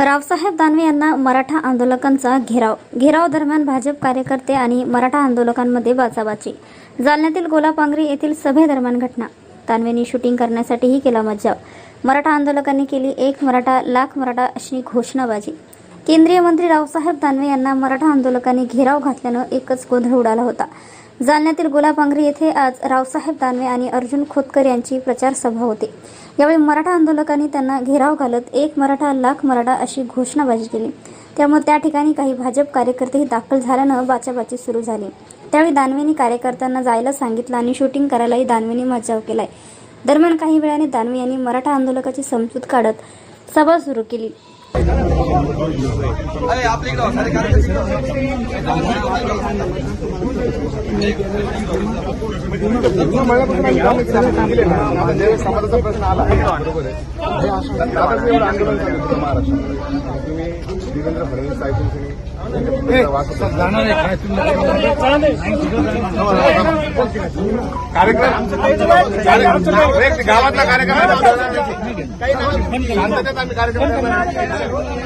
रावसाहेब दानवे यांना मराठा आंदोलकांचा घेराव. घेराव दरम्यान भाजप कार्यकर्ते आणि मराठा आंदोलकांमध्ये बाचाबाची जालन्यातील गोलापांगरी येथील सभेदरम्यान घटना. दानवेंनी शूटिंग करण्यासाठीही केला मज्जाव मराठा आंदोलकांनी केली एक मराठा लाख मराठा अशी घोषणाबाजी. केंद्रीय मंत्री रावसाहेब दानवे यांना मराठा आंदोलकांनी घेराव घातल्यानं एकच गोंधळ उडाला होता. जालन्यातील गोलापांगरी येथे आज रावसाहेब दानवे आणि अर्जुन खोतकर यांची प्रचार सभा होती. यावेळी मराठा आंदोलकांनी त्यांना घेराव घालत एक मराठा लाख मराठा अशी घोषणाबाजी केली. त्यामुळे त्या ठिकाणी काही भाजप कार्यकर्तेही दाखल झाल्यानं बाचाबाची सुरू झाली. त्यावेळी दानवेंनी कार्यकर्त्यांना जायला सांगितलं आणि शूटिंग करायलाही दानवेंनी मज्जाव केलाय. दरम्यान काही वेळाने दानवे यांनी मराठा आंदोलकाची समजूत काढत सभा सुरू केली. अरे आपल्या इकडं सारे कार्यकर्ते समाजाचा प्रश्न आला आंदोलन चालू देवेंद्र फडणवीस कार्यक्रम गावातला कार्यक्रम आहे. शांततेत आम्ही कार्यक्रम करणार.